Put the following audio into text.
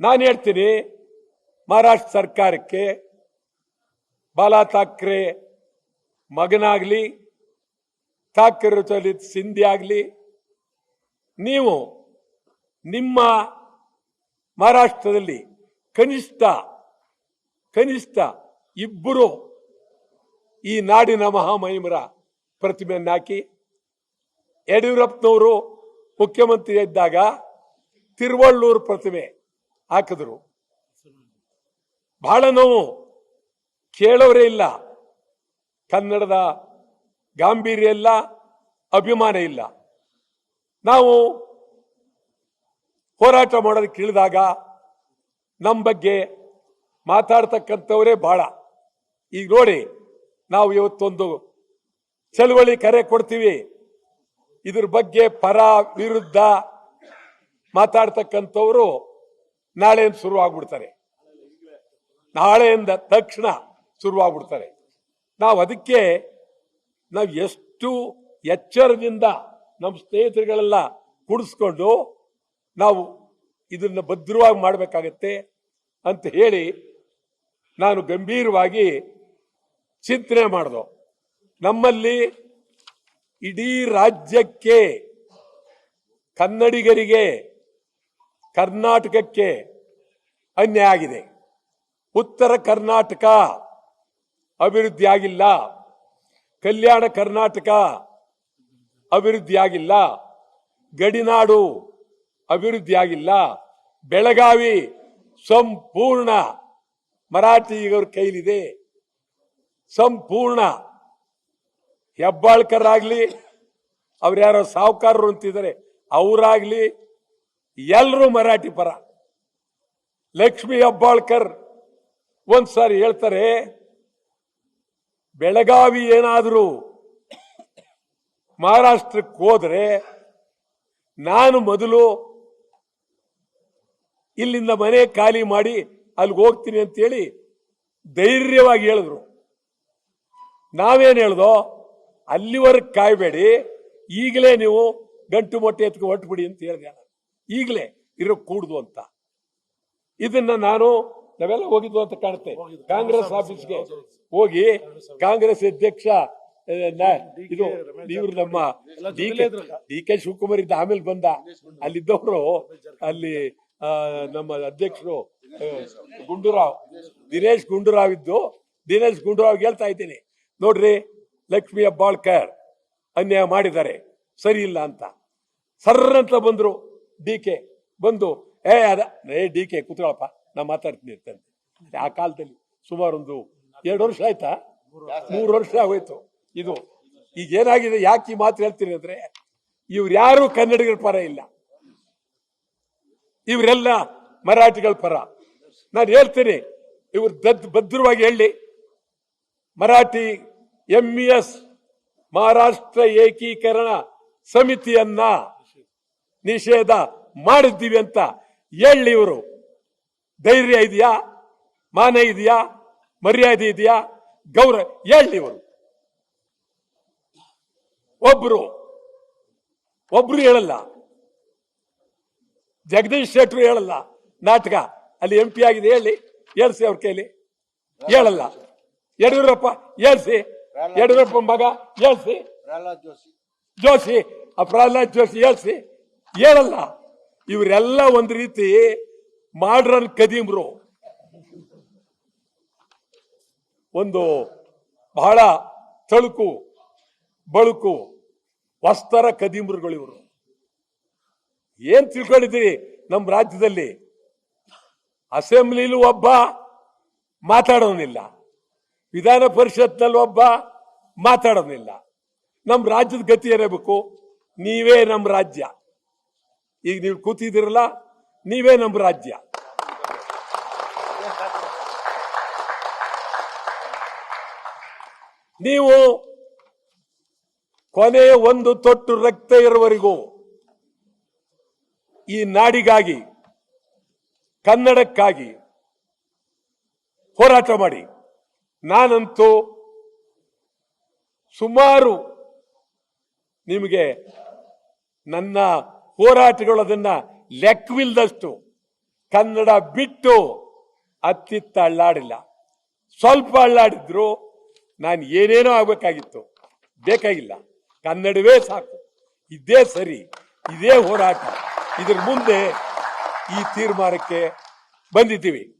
ನಾನು ಹೇಳ್ತೀನಿ, ಮಹಾರಾಷ್ಟ್ರ ಸರ್ಕಾರಕ್ಕೆ ಬಾಲಾ ಠಾಕ್ರೆ ಮಗನಾಗ್ಲಿ, ಠಾಕ್ರೆ ಚಲಿತ್ ಸಿಂಧಿ ಆಗಲಿ, ನೀವು ನಿಮ್ಮ ಮಹಾರಾಷ್ಟ್ರದಲ್ಲಿ ಕನಿಷ್ಠ ಕನಿಷ್ಠ ಇಬ್ಬರು ಈ ನಾಡಿನ ಮಹಾಮಹಿಮರ ಪ್ರತಿಮೆಯನ್ನು ಹಾಕಿ, ಯಡಿಯೂರಪ್ಪನವರು ಮುಖ್ಯಮಂತ್ರಿ ಇದ್ದಾಗ ತಿರುವಳ್ಳೂರು ಪ್ರತಿಮೆ ಹಾಕಿದ್ರು. ಬಹಳ ನೋವು. ಕೇಳೋರೇ ಇಲ್ಲ. ಕನ್ನಡದ ಗಾಂಭೀರ್ಯ ಇಲ್ಲ, ಅಭಿಮಾನ ಇಲ್ಲ. ನಾವು ಹೋರಾಟ ಮಾಡೋದಕ್ಕೆ ಇಳಿದಾಗ ನಮ್ಮ ಬಗ್ಗೆ ಮಾತಾಡ್ತಕ್ಕಂಥವರೇ ಬಹಳ. ಈಗ ನೋಡಿ, ನಾವು ಇವತ್ತೊಂದು ಚಳುವಳಿ ಕರೆ ಕೊಡ್ತೀವಿ. ಇದ್ರ ಬಗ್ಗೆ ಪರ ವಿರುದ್ಧ ಮಾತಾಡ್ತಕ್ಕಂಥವ್ರು ನಾಳೆಯಿಂದ ಶುರು ಆಗ್ಬಿಡ್ತಾರೆ. ನಾಳೆಯಿಂದ ತಕ್ಷಣ ಶುರುವಾಗ್ಬಿಡ್ತಾರೆ ನಾವು ಅದಕ್ಕೆ ನಾವು ಎಷ್ಟು ಎಚ್ಚರದಿಂದ ನಮ್ಮ ಸ್ನೇಹಿತರುಗಳೆಲ್ಲ ಕುಡಿಸ್ಕೊಂಡು ನಾವು ಇದನ್ನ ಭದ್ರವಾಗಿ ಮಾಡಬೇಕಾಗತ್ತೆ ಅಂತ ಹೇಳಿ ನಾನು ಗಂಭೀರವಾಗಿ ಚಿಂತನೆ ಮಾಡ್ದು. ನಮ್ಮಲ್ಲಿ ಇಡೀ ರಾಜ್ಯಕ್ಕೆ ಕನ್ನಡಿಗರಿಗೆ ಕರ್ನಾಟಕಕ್ಕೆ ಅನ್ಯಾಯ ಆಗಿದೆ. ಉತ್ತರ ಕರ್ನಾಟಕ ಅಭಿವೃದ್ಧಿ ಆಗಿಲ್ಲ. ಕಲ್ಯಾಣ ಕರ್ನಾಟಕ ಅಭಿವೃದ್ಧಿ ಆಗಿಲ್ಲ. ಗಡಿನಾಡು ಅಭಿವೃದ್ಧಿ ಆಗಿಲ್ಲ. ಬೆಳಗಾವಿ ಸಂಪೂರ್ಣ ಮರಾಠಿಗರ ಕೈಲಿದೆ. ಸಂಪೂರ್ಣ ಹೆಬ್ಬಾಳ್ಕರ್ ಆಗ್ಲಿ ಅವ್ರು ಯಾರೋ ಸಾಹುಕಾರರು ಅಂತಿದ್ದಾರೆ, ಅವರಾಗ್ಲಿ ಎಲ್ಲರೂ ಮರಾಠಿ ಪರ. ಲಕ್ಷ್ಮಿ ಅಬ್ಬಾಳ್ಕರ್ ಒಂದ್ಸಾರಿ ಹೇಳ್ತಾರೆ, ಬೆಳಗಾವಿ ಏನಾದರೂ ಮಹಾರಾಷ್ಟ್ರಕ್ಕೆ ಹೋದರೆ ನಾನು ಮೊದಲು ಇಲ್ಲಿಂದ ಮನೆ ಖಾಲಿ ಮಾಡಿ ಅಲ್ಲಿಗೆ ಹೋಗ್ತೀನಿ ಅಂತೇಳಿ ಧೈರ್ಯವಾಗಿ ಹೇಳಿದ್ರು. ನಾವೇನು ಹೇಳ್ದೋ ಅಲ್ಲಿವರೆಗೆ ಕಾಯಬೇಡಿ, ಈಗಲೇ ನೀವು ಗಂಟು ಮೊಟ್ಟೆ ಎತ್ಕೊ ಹೊಟ್ಟುಬಿಡಿ ಅಂತ ಹೇಳಿದೆ ಈಗಲೇ ಇರೋ ಕೂಡ್ದು ಅಂತ. ಇದನ್ನ ನಾನು ನಾವೆಲ್ಲ ಹೋಗಿದ್ವು ಅಂತ ಕಾಣುತ್ತೆ. ಕಾಂಗ್ರೆಸ್ ಆಫೀಸ್ಗೆ ಹೋಗಿ ಕಾಂಗ್ರೆಸ್ ಅಧ್ಯಕ್ಷ ಇದು ಇವ್ರು ನಮ್ಮ D K D K Shivakumar ಇದ್ದ ಆಮೇಲೆ ಬಂದ. ಅಲ್ಲಿದ್ದವರು ಅಲ್ಲಿ ನಮ್ಮ ಅಧ್ಯಕ್ಷರು ಗುಂಡೂರಾವ್. ದಿನೇಶ್ ಗುಂಡೂರಾವ್ ಇದ್ದು ದಿನೇಶ್ ಗುಂಡೂರಾವ್ ಹೇಳ್ತಾ ಇದ್ದೀನಿ. ನೋಡ್ರಿ ಲಕ್ಷ್ಮಿ ಅಬ್ಬಾಳ್ಕರ್ ಅನ್ಯಾಯ ಮಾಡಿದ್ದಾರೆ. ಸರಿ ಇಲ್ಲ ಅಂತ. ಸರ್ರಂತ ಬಂದ್ರು ಡಿ ಕೆ. ಬಂದು ಏ, ಅದ. ಏ, ಡಿ ಕೆ, ಕೂತ್ಕೊಳಪ್ಪ. ನಾ ಮಾತಾಡ್ತೀನಿ ಇರ್ತೇನೆ. ಆ ಕಾಲದಲ್ಲಿ ಸುಮಾರು ಒಂದು ಎರಡು ವರ್ಷ ಆಯ್ತಾ? ಮೂರು ವರ್ಷ ಆಗೋಯ್ತು. ಇದು ಈಗ ಏನಾಗಿದೆ ಯಾಕೆ ಈ ಮಾತು ಹೇಳ್ತೀನಿ ಅಂದ್ರೆ, ಇವ್ರು ಯಾರು ಕನ್ನಡಿಗರ ಪರ ಇಲ್ಲ. ಇವರೆಲ್ಲ ಮರಾಠಿಗಳ ಪರ. ನಾನು ಹೇಳ್ತೀನಿ, ಇವ್ರು ದದ್ ಭದ್ರವಾಗಿ ಹೇಳಿ. ಮರಾಠಿ ಎಂ ಎಸ್ ಮಹಾರಾಷ್ಟ್ರ ಏಕೀಕರಣ ಸಮಿತಿಯನ್ನ ನಿಷೇಧ ಮಾಡಿದ್ದೀವಿ ಅಂತ ಹೇಳಿ ಇವರು. ಧೈರ್ಯ ಇದೆಯಾ? ಮಾನ ಇದೆಯಾ? ಮರ್ಯಾದೆ ಇದೆಯಾ? ಗೌರವ ಹೇಳಿ ಇವರು. ಒಬ್ರು. ಒಬ್ರು ಹೇಳಲ್ಲ. ಜಗದೀಶ್ ಶೆಟ್ರು ಹೇಳಲ್ಲ. ನಾಟಕ. ಅಲ್ಲಿ ಎಂ ಪಿ ಆಗಿದೆ ಹೇಳಿ. ಹೇಳ್ಸಿ ಅವ್ರ ಕೈಲಿ. ಹೇಳಲ್ಲ. ಯಡಿಯೂರಪ್ಪ ಹೇಳ್ಸಿ. ಯಡಿಯೂರಪ್ಪ ಮಗ ಹೇಳ್ಸಿ. ಪ್ರಹ್ಲಾದ್ ಜೋಶಿ. ಜೋಶಿ ಆ ಪ್ರಹ್ಲಾದ್ ಜೋಶಿ ಹೇಳ್ಸಿ. ಹೇಳಲ್ಲ. ಇವರೆಲ್ಲ ಒಂದ್ ರೀತಿ ಮಾಡ್ರನ್ ಕದೀಮ್ರು. ಒಂದು ಬಹಳ ತಳುಕು ಬಳುಕು, ವಸ್ತರ ಕದೀಮ್ರುಗಳು ಇವರು. ಏನ್ ತಿಳ್ಕೊಂಡಿದ್ದೀರಿ ನಮ್ಮ ರಾಜ್ಯದಲ್ಲಿ? ಅಸೆಂಬ್ಲಿಲೂ ಒಬ್ಬ, ಮಾತಾಡೋನಿಲ್ಲ. ವಿಧಾನ ಪರಿಷತ್ನಲ್ಲಿ ಒಬ್ಬ, ಮಾತಾಡೋನಿಲ್ಲ. ನಮ್ಮ ರಾಜ್ಯದ ಗತಿ ಏನಾಗಬೇಕು ನೀವೇ ನಮ್ಮ ರಾಜ್ಯ. ಈಗ ನೀವು ಕೂತಿದ್ದೀರಲ್ಲ, ನೀವೇ ನಮ್ಮ ರಾಜ್ಯ. ನೀವು ಕೊನೆಯ ಒಂದು ತೊಟ್ಟು ರಕ್ತ ಇರುವವರೆಗೂ ಈ ನಾಡಿಗಾಗಿ, ಕನ್ನಡಕ್ಕಾಗಿ ಹೋರಾಟ ಮಾಡಿ. ನಾನಂತೂ ಸುಮಾರು ನಿಮಗೆ ನನ್ನ ಹೋರಾಟಗಳು ಅದನ್ನ ಲೆಕ್ಕವಿಲ್ಲದಷ್ಟು ಕನ್ನಡ ಬಿಟ್ಟು ಅತ್ತಿತ್ತ ಅಳ್ಳಾಡಿಲ್ಲ ಸ್ವಲ್ಪ ಅಳ್ಳಾಡಿದ್ರು ನಾನು ಏನೇನೋ ಆಗ್ಬೇಕಾಗಿತ್ತು. ಬೇಕಾಗಿಲ್ಲ. ಕನ್ನಡವೇ ಸಾಕು. ಇದೇ ಸರಿ. ಇದೇ ಹೋರಾಟ. ಇದ್ರ ಮುಂದೆ ಈ ತೀರ್ಮಾನಕ್ಕೆ ಬಂದಿದ್ದೀವಿ.